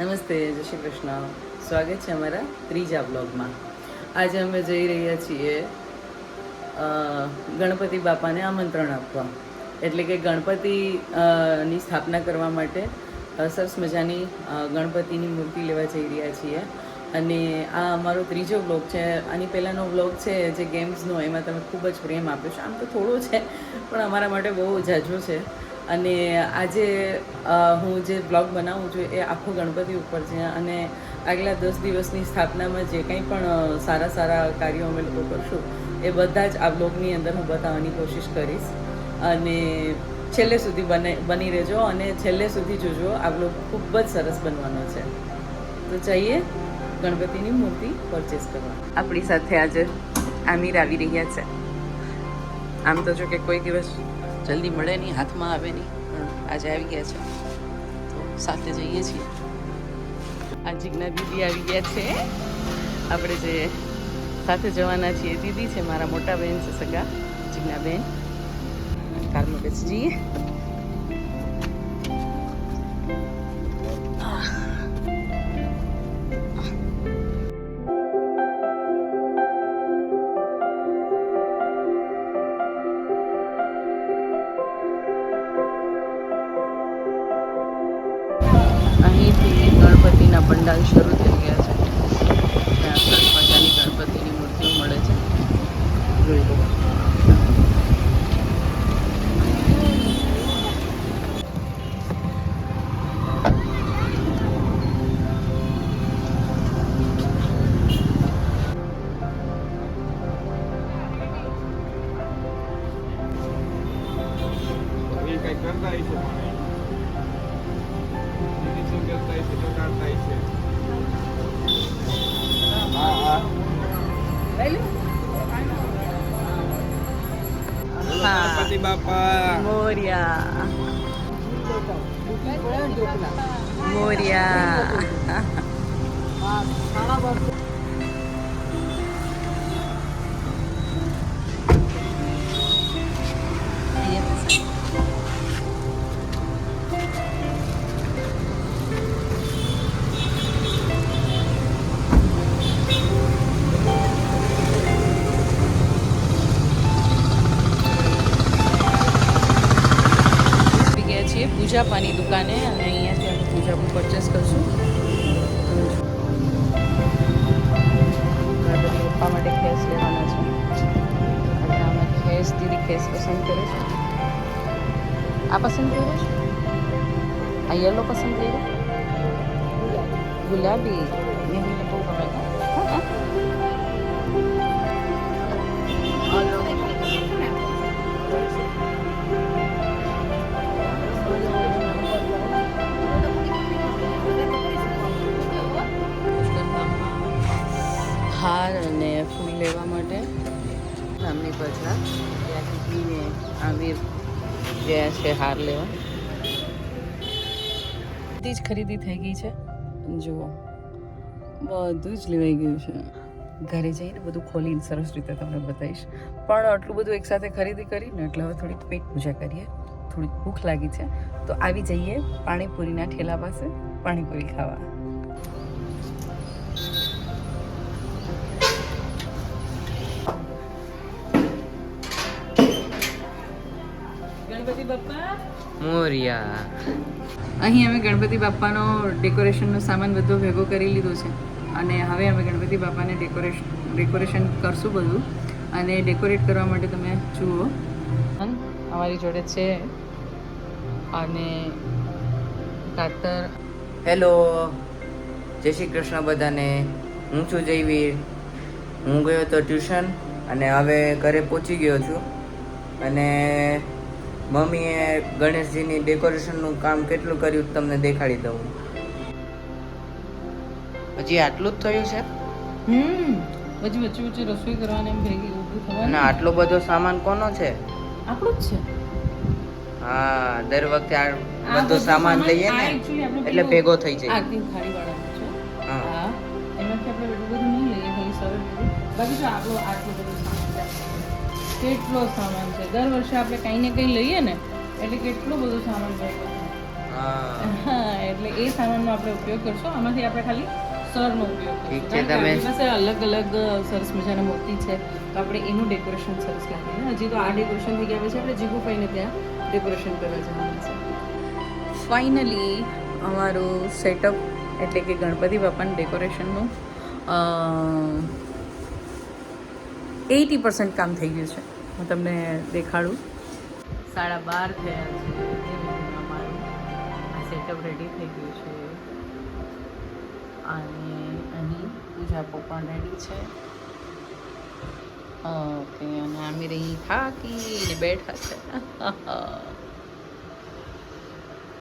નમસ્તે, જય શ્રી કૃષ્ણ. સ્વાગત છે અમારા ત્રીજા બ્લોગમાં. આજે અમે જઈ રહ્યા છીએ ગણપતિ બાપાને આમંત્રણ આપવા. એટલે કે ગણપતિ ની સ્થાપના કરવા માટે સરસ મજાની ગણપતિની મૂર્તિ લેવા જઈ રહ્યા છીએ. અને આ અમારો ત્રીજો બ્લોગ છે. આની પહેલાંનો બ્લોગ છે જે ગેમ્સનો, એમાં તમે ખૂબ જ પ્રેમ આપ્યો છે. આમ તો થોડો છે, પણ અમારા માટે બહુ ઝાઝો છે. અને આજે હું જે બ્લોગ બનાવું છું એ આખો ગણપતિ ઉપર છે અને આગલા દસ દિવસની સ્થાપનામાં જે કંઈ પણ સારા સારા કાર્યો અમે લોકો કરશું એ બધા જ આ બ્લોગની અંદર હું બતાવવાની કોશિશ કરીશ. અને છેલ્લે સુધી બને, બની રહેજો અને છેલ્લે સુધી જોજો, આ બ્લોગ ખૂબ જ સરસ બનવાનો છે. તો જઈએ ગણપતિની મૂર્તિ પરચેસ કરવા આપણી સાથે આજે આમીર આવી રહ્યા છે. આમ તો જો કે કોઈ દિવસ જલ્દી મળે નહીં, હાથમાં આવે નહીં, પણ આજે આવી ગયા છે. તો સાથે જઈએ છીએ. આ જીજ્ઞા દીદી આવી ગયા છે. આપણે જે સાથે જવાના છીએ દીદી છે મારા મોટા બહેન છે સગા જીજ્ઞા બેન કારમાં બેસી જઈએ અહીંથી ગણપતિના પંડાલ શરૂ થઈ ગયા છે. ત્યાં સરસ મજાની ગણપતિની મૂર્તિઓ મળે છે. જોઈ લો. હશે ચોટાડતા હશે હા હા હા. ગણપતિ બાપા મોર્યા મોર્યા પૂજા પાની દુકાને અને અહીંયાથી અમે પૂજા પરચેસ કરશું ગણપતિ પપ્પા માટે ખેસ લેવાના છે અને અમે ખેસ દીદી ખેસ પસંદ કરે છે આ પસંદ કર્યો છે આ યલો પસંદ કર્યો ગુલાબી આવીર ગયા છે હાર લેવા. બધી જ ખરીદી થઈ ગઈ છે. જુઓ. બધું જ લેવાઈ ગયું છે. ઘરે જઈને બધું ખોલીને સરસ રીતે તમને બતાવીશ. પણ આટલું બધું એકસાથે ખરીદી કરીને એટલે હવે થોડીક પેટ પૂજા કરીએ. થોડીક ભૂખ લાગી છે. તો આવી જઈએ પાણીપુરીના ઠેલા પાસે પાણીપુરી ખાવા. બાપ્પા મોરિયા. અહીં અમે ગણપતિ બાપાનો ડેકોરેશનનો સામાન બધો ભેગો કરી લીધો છે. અને હવે અમે ગણપતિ બાપાને ડેકોરેશન ડેકોરેશન કરશું બધું. અને ડેકોરેટ કરવા માટે તમે જુઓ. અમારી જોડે છે. અને કાતર. હેલો જય શ્રી કૃષ્ણ બધાને. હું છું જયવીર. હું ગયો તો ટ્યુશન અને હવે ઘરે પહોંચી ગયો છું. અને મમ્મીએ ગણેશજીની ડેકોરેશનનું કામ કેટલું કર્યું તમને દેખાડી દઉં. હજી આટલું જ થયું છે? હમ પછી વચ્ચે વચ્ચે રસોઈ કરવાની એમ ભેગી ઊભું અને આટલો બધો સામાન કોનો છે? આપણો જ છે. હા દર વખતે આ આ બધો સામાન લઈએ ને એટલે ભેગો થઈ જાય. આરતી થાળી વાળાનું છે. હા. એમાંથી આપણે બધું બધું નહીં લઈએ ખાલી બધું. બાકી જો આપણો આટલો બધો સામાન. કેટલો સામાન છે? દર વર્ષે આપણે કંઈ ને કંઈ લઈએ ને એટલે કેટલો બધો સામાન ભેગો હા. એટલે એ સામાનનો આપણે ઉપયોગ કરશું. આમાંથી આપણે ખાલી સરનો ઉપયોગ કરશું. છે, આપણી પાસે અલગ અલગ સરસ મજાના મૂર્તિ છે. તો આપણે એનું ડેકોરેશન સરસ લાગે. ને હજી તો આ ડેકોરેશન થઈ ગયા છે આપણે જીગુભાઈને ત્યાં ડેકોરેશન કરવા જવાનું છે. ફાઇનલી અમારું સેટઅપ એટલે કે ગણપતિ બાપાનું ડેકોરેશનનું એટી પર્સન્ટ કામ થઈ ગયું છે. હું તમને દેખાડું. સાડા બાર થયા છે. અમારું સેટઅપ રેડી થઈ ગયું છે. અને અહીં પૂજા પણ રેડી છે. ઓકે, અને આમી અહીં થાકીને બેઠા છે.